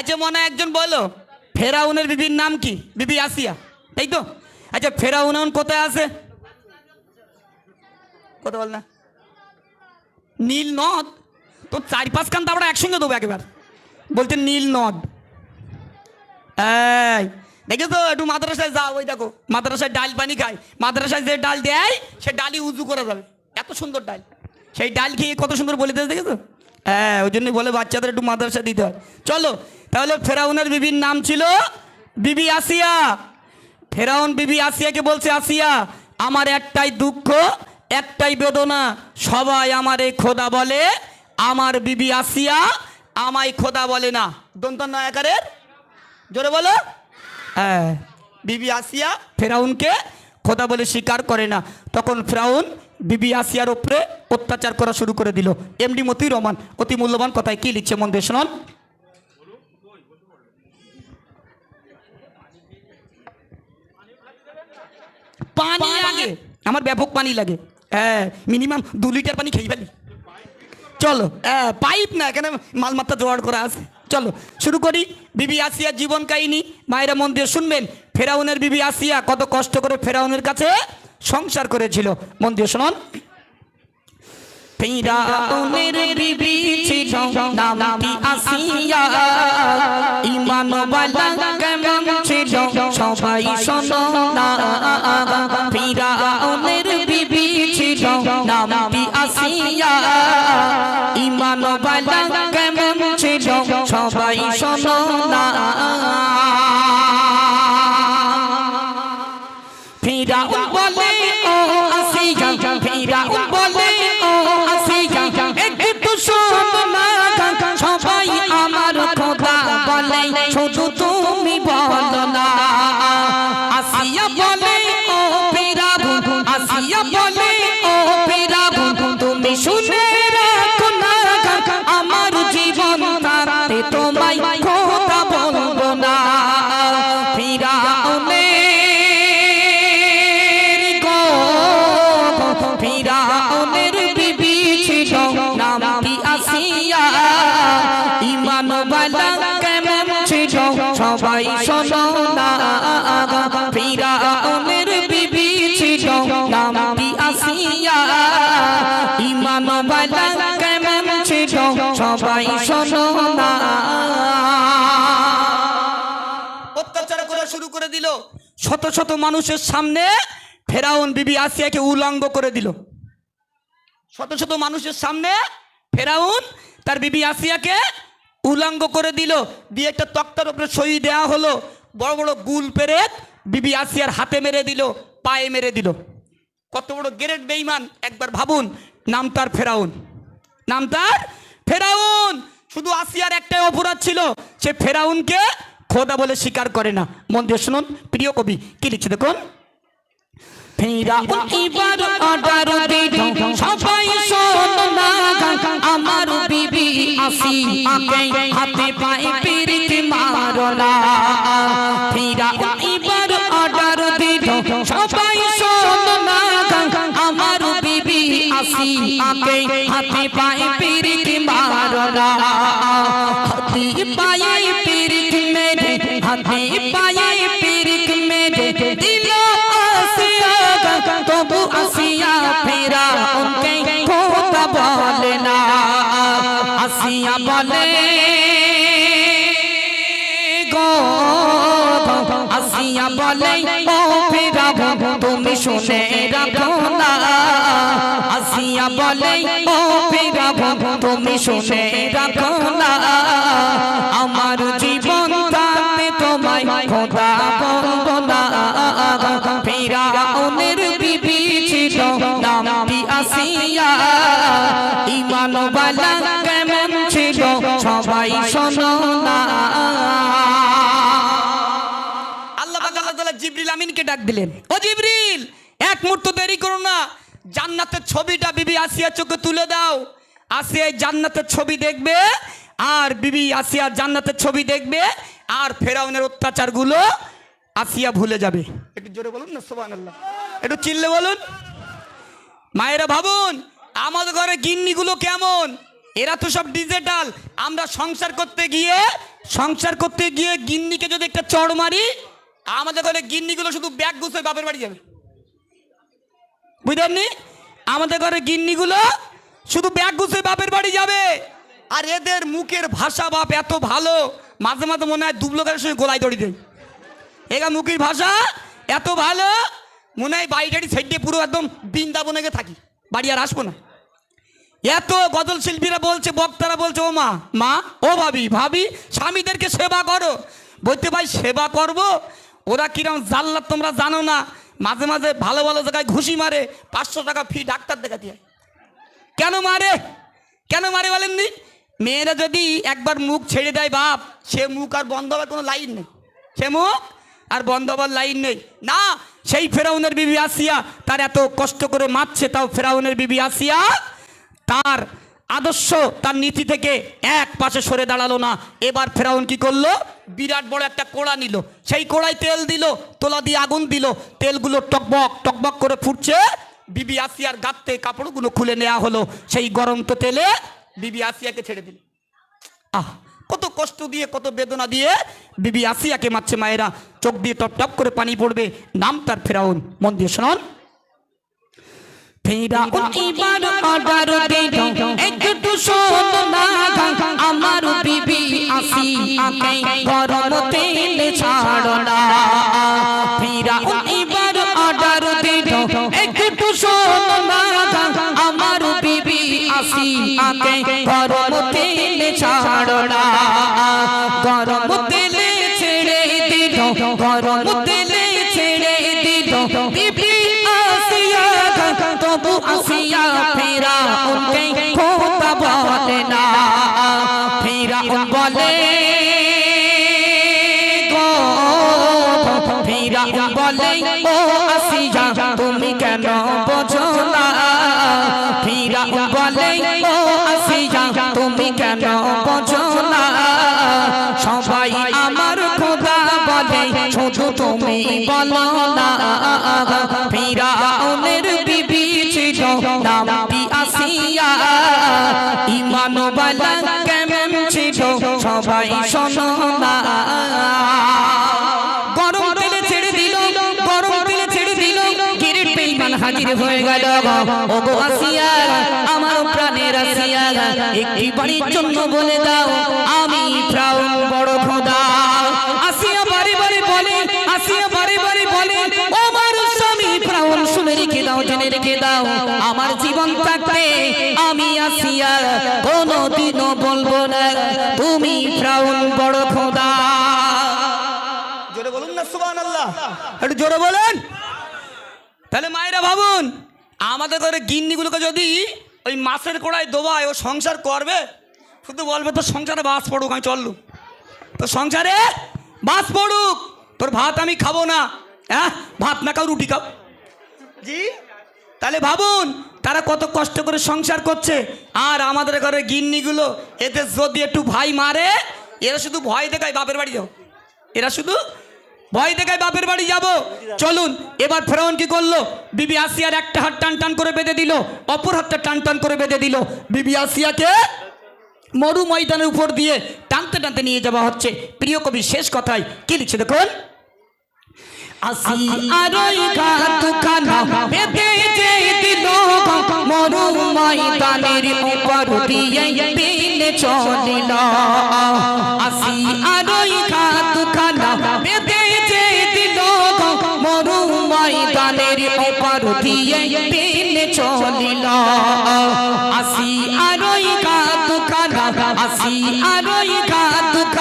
আচ্ছা মনে একজন বলো ফেরাউনের বিবির নাম কি? বিবি আসিয়া। তাই তো। আচ্ছা ফেরাউন কোথায় আছে? কথা বল না। নীল নদ? তো চার পাঁচ কান আমরা একসঙ্গে দেবো একবার। বলতে নীল নদ। এই দেখে তো একটু মাদ্রাসায় যাও, ওই দেখো, মাদ্রাসায় ডাল পানি খায়। মাদ্রাসায় যে ডাল দেয়, সে ডালই উজু করা যাবে এত সুন্দর ডাল। সেই ডাল খেয়ে কত সুন্দর বলে দিয়েছে দেখেছ? হ্যাঁ ওই জন্যই বলে বাচ্চাদের একটু মাদ্রাসা দিতে হয়। চলো, তাহলে ফেরাউনের বিবির নাম ছিল বিবি আসিয়া। ফেরাউন বিবি আসিয়াকে বলছে, আসিয়া, আমার একটাই দুঃখ, একটাই বেদনা। সবাই আমারে খোদা বলে, আমার বিবি আসিয়া আমায় খোদা বলে না। দন্ত নয়াকারের জোরে বলো। হ্যাঁ বিবি আসিয়া ফেরাউনকে খোদা বলে স্বীকার করে না। তখন ফেরাউন বিবি আসিয়ার উপরে অত্যাচার করা শুরু করে দিল। এমডি মতি রহমান অতি মূল্যবান কথায় কি লিখছে মন দিয়ে শুনুন। পানি লাগে। আমার ব্যাপক পানি লাগে। হ্যাঁ মিনিমাম দু লিটার পানি খেয়ে ফেলি। চলো হ্যাঁ, পাইপ না এখানে মালমাত্রা জোগাড় করা আছে। চলো শুরু করি। বিবি আসিয়ার জীবন কাহিনী। মায়েরা মন দিয়ে শুনবেন। ফেরাউনের বিবি আসিয়া কত কষ্ট করে ফেরাউনের কাছে সংসার করেছিল। মন দিয়ে শোনান। ফেরাউনের বিবি ছিল আসিয়া ছিল সবাই শোনো না। বিবি ছিল আসিয়া সবাই শোনো না ফিরাউনের বিবি ছিল নামটি আসিয়া ইমান বালা কেমন ছিল সবাই শোনো না অত্যাচার করা শুরু করে দিল। শত শত মানুষের সামনে ফেরাউন বিবি আসিয়াকে উলঙ্গ করে দিল। শত শত মানুষের সামনে ফেরাউন তার বিবি আসিয়াকে উলঙ্গ করে দিল। দিয়ে একটা তক্তার উপরে সই দেওয়া হলো। বড় বড় গুল পেরেক বিবি আসিয়ার হাতে মেরে দিল পায়ে মেরে দিল। কত বড় গ্রেট বেইমান একবার ভাবুন নাম তার ফেরাউন। নাম তার ফেরাউন। শুধু আসিয়ার একটাই অপরাধ ছিল সে ফেরাউনকে খোদা বলে স্বীকার করে না। মন দিয়ে শুনুন প্রিয় কবি কি লিখছে দেখুন? ফেরাউন আসি আগে হাতে পায়ে পিরিত মারো না ফেরাউন এবার অর্ডার দিল, সবাই শোনো আমার বিবি আসি আগে হাতে পায়ে পিরিত মারো না হাতে পায়ে পিরিত মেরে, হাতে পায়ে বলে ও ফেরা তুমি শুনে রাখো না। আমার জীবন তাতে তোমায় খোদা বলব না। ফেরা ওনের বিবি ছিল নামটি আসিয়া। ইমান বালা কেমন ছিল সবাই শোনো না। আল্লাহ আল্লাহ জিবরিল আমিনকে ডাক দিলেন। ও জিবরিল, এক মুহূর্ত দেরি করো না। জান্নাতের ছবিটা বিবি আসিয়া চোখে তুলে দাও। আসিয়া জান্নাতের ছবি দেখবে আর বিবি আসিয়া জান্নাতের ছবি দেখবে আর ফেরাউনের অত্যাচারগুলো আসিয়া ভুলে যাবে। একটু জোরে বলুন না সুবহানাল্লাহ। একটু চিল্লে বলুন। মায়েরা ভাবুন আমাদের ঘরে গিন্নিগুলো কেমন? এরা তো সব ডিজিটাল আমরা সংসার করতে গিয়ে সংসার করতে গিয়ে গিন্নিকে যদি একটা চড় মারি আমাদের ঘরে গিন্নিগুলো শুধু ব্যাগ গুছে বাপের বাড়ি যাবে। বুঝতে পারনি আমাদের ঘরে গিন্নিগুলো শুধু ব্যাগ গুছে বাপের বাড়ি যাবে। আর এদের মুখের ভাষা বাপ এত ভালো, মাঝে মাঝে মনে হয় দুবলোকের সঙ্গে গোলায় দড়ি দেয়। এগা মুখের ভাষা এত ভালো, মনে হয় বাড়ি টাড়ি সাইড দিয়ে পুরো একদম বৃন্দাবনে গিয়ে থাকি। বাড়ি আর আসব না। এত গজল শিল্পীরা বলছে, বক্তারা বলছে, ও মা মা, ও ভাবি ভাবি, স্বামীদেরকে সেবা করো। বলতে ভাই, সেবা করব? ওরা কিরম জানলা তোমরা জানো না। মাঝে মাঝে ভালো ভালো জায়গায় ঘুষি মারে, পাঁচশো টাকা ফি ডাক্তার দেখাতে হয়। কেন মারে? কেন মারে বলেননি মেয়েরা যদি একবার মুখ ছেড়ে দেয় বাপ, সে মুখ আর বন্ধ হওয়ার কোনো লাইন নেই। সে মুখ আর বন্ধ হওয়ার লাইন নেই। না, সেই ফেরাউনের বিবি আসিয়া তার এত কষ্ট করে মারছে, তাও ফেরাউনের বিবি আসিয়া তার আদর্শ তার নীতি থেকে এক পাশে সরে দাঁড়াল না। এবার ফেরাউন কি করল? বিরাট বড় একটা কোড়া নিল। সেই কোড়ায় তেল দিল, তোলা দিয়ে আগুন দিল। তেলগুলো টকবক টকবক করে ফুটছে। বিবি আসিয়ার গাত্তে কাপড়গুলো খুলে নেওয়া হলো। সেই গরম তো তেলে বিবি আসিয়াকে ছেড়ে দিল। আহ, কত কষ্ট দিয়ে, কত বেদনা দিয়ে বিবি আসিয়াকে মারছে মায়েরা। চোখ দিয়ে টপ টপ করে পানি পড়বে। নাম তার ফেরাউন। মন দিয়ে শোনান। ফেরাউন এবার অর্ডার দিল একটু শোনো না আমার বিবি আসি। আকে গরম তেল ছাড়ো না। এবার অর্ডার একটু শোনো না আমার বিবি আসি। আকে গরম তেল ছাড়ো না। গরম তেলে হাজির হয়ে গেল। ও গো আসিয়া আমার প্রাণের আসিয়া একটি বাড়ির জন্য বলে দাও, আমি ফ্রাউন বড় খোদা। আসিয়া বারে বারে বলে, আসিয়া বারে বারে বলে, ও স্বামী ফ্রাউন শুনে রেখে দাও, জেনে রেখে দাও, আমার জীবন থাকতে আমি আসিয়া কোনো দিনও বলব না, তুমি ফ্রাউন বড় খোদা। জোরে বলুন না সুবান আল্লাহ একটু জোরে বলেন। তাহলে মায়েরা ভাবুন, আমাদের ঘরে গিন্নিগুলোকে যদি ওই মাছের কোড়ায় দোবায়, ও সংসার করবে, শুধু বলবে তো সংসারে বাস পড়ুক, আমি চললু তো সংসারে বাস পড়ুক, তোর ভাত আমি খাব না। হ্যাঁ ভাত না খাও, রুটি খাও। জি? তাহলে ভাবুন, তারা কত কষ্ট করে সংসার করছে। আর আমাদের ঘরে গিন্নিগুলো, এদের যদি একটু ভাই মারে, এরা শুধু ভয় দেখায় বাপের বাড়ি যাও। এরা শুধু ভয় দেখায় বাপের বাড়ি যাব। চলুন, এবার ফেরাউন কি করল? বিবি আসিয়ার একটা হাত টান টান করে বেঁধে দিল, অপর হাতটা টান টান করে বেঁধে দিল। বিবি আসিয়াকে মরু ময়দানের উপর দিয়ে টানতে টানতে নিয়ে যাওয়া হচ্ছে। প্রিয় কবি শেষ কথায় কি লিখছে দেখুন? চলিল। আসি আরই গাত ময়দানের উপর দিয়ে দিন চলিল আসি আরই গাত খানা আসি আরই গাত খানা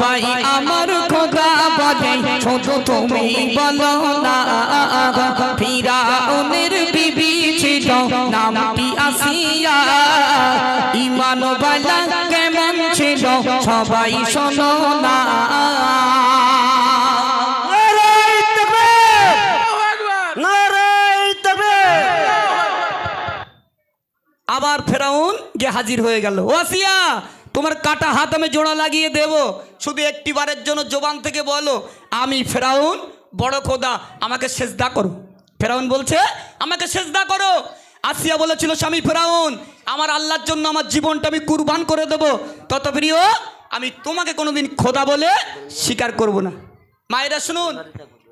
ভাই, আমার খোদা বাজে শুধু তুমি বলো না ফিরা ওনের বিবি ছিল, নামটি আসিয়া, ইমান বালা কেমন ছিল, সবাই শোনো না। আবার ফেরাউন গিয়ে হাজির হয়ে গেল। ওয়াসিয়া তোমার কাটা হাত আমি জোড়া লাগিয়ে দেব। শুধু একটি বারের জন্য জোবান থেকে বলো, আমি ফেরাউন, বড় খোদা, আমাকে সেজদা করো। ফেরাউন বলছে, আমাকে সেজদা করো। আসিয়া বলেছিল, স্বামী ফেরাউন, আমার আল্লাহর জন্য আমার জীবনটা আমি কুরবান করে দেব। তত প্রিয় আমি তোমাকে কোনোদিন খোদা বলে স্বীকার করব না। মায়েরা শুনুন,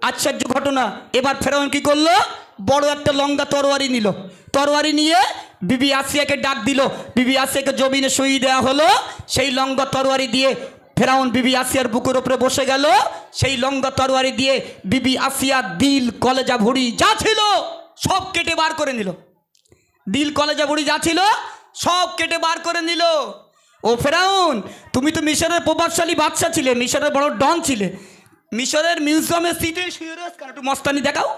আশ্চর্য ঘটনা। এবার ফেরাউন কি করল? বড় একটা লঙ্গা তরোয়ারি নিল। তরোয়ারি নিয়ে বিবি আসিয়াকে ডাক দিল। বিবি আসিয়াকে জমিনে সই দেওয়া হলো। সেই লঙ্কা তরোয়ারি দিয়ে ফেরাউন বিবি আসিয়ার বুকের উপরে বসে গেল। সেই লঙ্কা তরোয়ারি দিয়ে বিবি আসিয়া দিল কলেজা ভুড়ি যা ছিল সব কেটে বার করে নিল। দিল কলেজা বুড়ি যা ছিল সব কেটে বার করে নিল। ও ফেরাউন, তুমি তো মিশরের প্রভাবশালী বাদশা ছিলে, মিশরের বড় ডন ছিলে। মিশরের মিউজিয়ামের সিটে শুয়ে রয়েছ একটু মস্তানি দেখাও।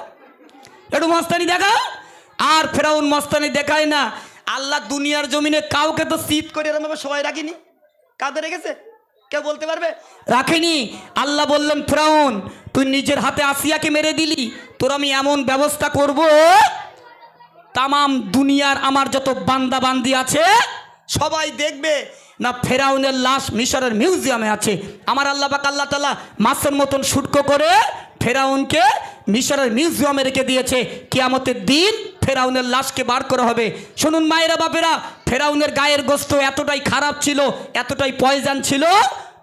একটু মস্তানি দেখাও। আর ফেরাউন মস্তানি দেখায় না। আল্লাহ দুনিয়ার জমিনে কাউকে তো শীত করে এরমভাবে সবাই রাখিনি? কাউকে রেখেছে? কেউ বলতে পারবে? রাখিনি। আল্লাহ বললেন, ফেরাউন, তুই নিজের হাতে আসিয়াকে মেরে দিলি। তোর আমি এমন ব্যবস্থা করব, তামাম দুনিয়ার আমার যত বান্দা বান্দি আছে, সবাই দেখবে না ফেরাউনের লাশ মিশরের মিউজিয়ামে আছে। আমার আল্লাহ পাক আল্লাহ তালা মাছের মতন শুটকো করে ফেরাউনকে মিশরের মিউজিয়ামে রেখে দিয়েছে, কিয়ামতের দিন ফেরাউনের লাশকে বার করা হবে। শুনুন মায়েরা বাপেরা, ফেরাউনের গায়ের গোস্ত এতটাই খারাপ ছিল, এতটাই পয়জান ছিল,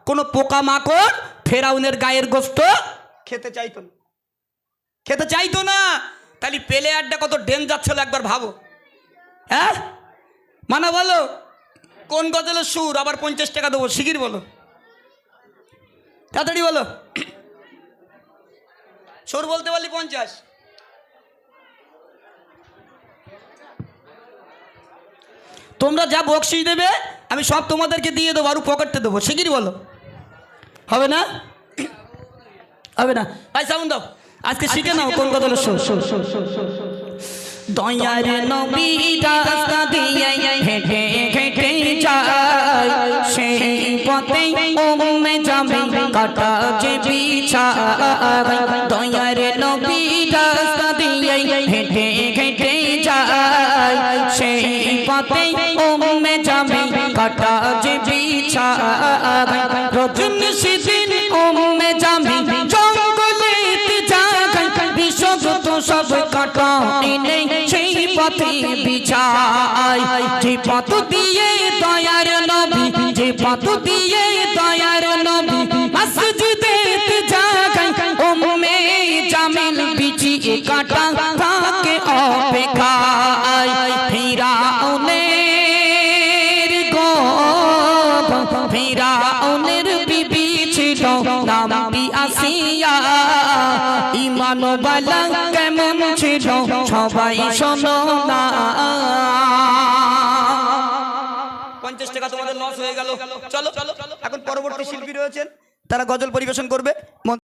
কোনো পোকামাকড় ফেরাউনের গায়ের গোস্ত খেতে চাইতো না। খেতে চাইতো না। তাহলে প্লেয়ারটা কত ডেঞ্জার ছিল একবার ভাবো। হ্যাঁ? মানা বলো, কোন গজলের সুর? আবার পঞ্চাশ টাকা দেবো শিগির বলো। তাড়াতাড়ি বলো। সুর বলতে পারলি পঞ্চাশ। তোমরা যা বকশিস দেবে, আমি সব তোমাদেরকে দিয়ে দেবো আরও পকেটে দেবো। শিগির বলো? হবে না? হবে না? ভাই, সাউন্ড দাও। আজকে শিখে নাও কোন কথা হলো শো শো শো দয়ার নবী দিয়ে কাটা যে বিছায় দয়ার নবী রাস্তা দিয়ে হেঁটে হেঁটে যায়। সেই পথে উম্মে যাবে কাটা যে বিছায় রজন সেদিন উম্মে যাবে জঙ্গলে জঙ্গলেতে জাগায় বিশ্বগত সব কাটা এনে সেই পথে বিছায় যে পথ দিয়ে দয়ার নবী, যে পথ দিয়ে দয়ার নবী মসজিদেতে জাগায় উম্মে জামিল বিছিয়ে কাটা থাকে অপেক্ষায়। ফিরাউনের গো ফিরাউনের বিবি ছিল নামটি আসিয়া। ইমান বালা কেমন ছিল, সবাই শোনো না। পঞ্চাশ টাকা তোমাদের লস হয়ে গেল। চলো। এখন পরবর্তী শিল্পী রয়েছেন। তারা গজল পরিবেশন করবে।